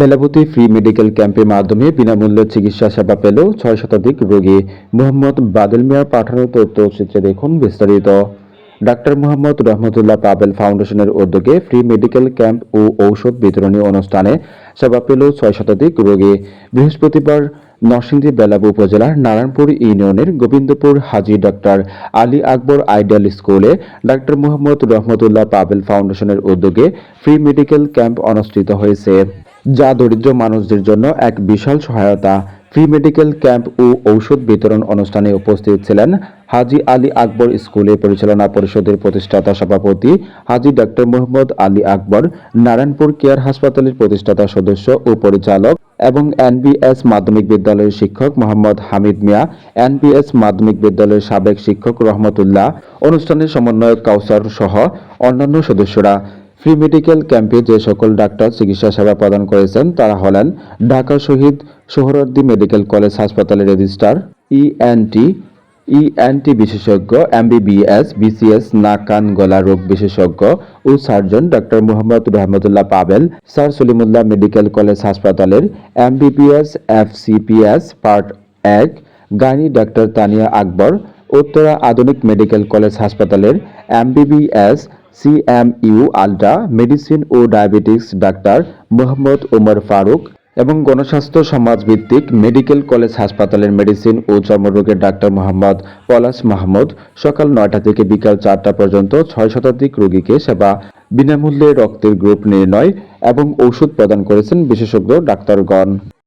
বেলাবতী free medical ক্যাম্পের মাধ্যমে বিনামূল্যে চিকিৎসা সেবা পেল ছয় শতাধিক রোগী মোহাম্মদ বাদল মিয়ার পাঠানো তথ্যচিত্রে দেখুন বিস্তারিত। ডাক্তার মোহাম্মদ রহমতুল্লাহ পাবেল ফাউন্ডেশনের উদ্যোগে ফ্রি মেডিকেল ক্যাম্প ও ঔষধ বিতরণী অনুষ্ঠানে সেবা পেল ছয় শতাধিক রোগী। বৃহস্পতিবার নরসিংদী বেলাবু উপজেলার নারায়ণপুর ইউনিয়নের গোবিন্দপুর হাজী ডক্টর আলী আকবর আইডিয়াল স্কুলে ডাক্তার মোহাম্মদ রহমতুল্লাহ পাবেল ফাউন্ডেশনের উদ্যোগে ফ্রি মেডিকেল ক্যাম্প অনুষ্ঠিত হয়েছে। যা দরিদ্র মানুষদের জন্য এক বিশাল সহায়তা। ফ্রি মেডিকেল ক্যাম্প ও ঔষধ বিতরণ অনুষ্ঠানে উপস্থিত ছিলেন হাজী আলী আকবর স্কুলে পরিচালনা পরিষদের প্রতিষ্ঠাতা সভাপতি হাজী ডক্টর মোহাম্মদ আলী আকবর, নারায়ণপুর কেয়ার হাসপাতালের প্রতিষ্ঠাতা সদস্য ও পরিচালক এবং এনবিএস মাধ্যমিক বিদ্যালয়ের শিক্ষক মোহাম্মদ হামিদ মিয়া, এনবিএস মাধ্যমিক বিদ্যালয়ের সাবেক শিক্ষক রহমতুল্লাহ অনুষ্ঠানের সমন্বয়ক কাউসার সহ অন্যান্য সদস্যরা। ফ্রি মেডিকেল ক্যাম্পে যে সকল ডাক্তার চিকিৎসা সেবা প্রদান করেছেন, তারা হলেন ঢাকা শহীদ সোহরার্দি মেডিকেল কলেজ হাসপাতালের রেজিস্ট্রার ইএনটি ইএনটি বিশেষজ্ঞ এমবিবিএস বিসিএস নাক, কান, গলা রোগ বিশেষজ্ঞ ও surgeon doctor Mohammad Rahmatullah Pavel, sir Salimullah medical college হাসপাতালের এমবিবিএস এফসিপিএস পার্ট এক, গাইনি ডাক্তার তানিয়া আকবর, উত্তরা আধুনিক মেডিকেল কলেজ হাসপাতালের এমবিবিএস সিএমইউ, আলট্রা, মেডিসিন ও ডায়াবেটিক্স ডাক্তার মোহাম্মদ ওমর ফারুক এবং গণস্বাস্থ্য সমাজভিত্তিক মেডিকেল কলেজ হাসপাতালের মেডিসিন ও চর্মরোগের ডাক্তার মোহাম্মদ পলাশ মাহমুদ সকাল নয়টা থেকে বিকাল চারটা পর্যন্ত ছয় শতাধিক রোগীকে সেবা বিনামূল্যে রক্তের গ্রুপ নির্ণয় এবং ঔষধ প্রদান করেছেন বিশেষজ্ঞ ডাক্তারগণ।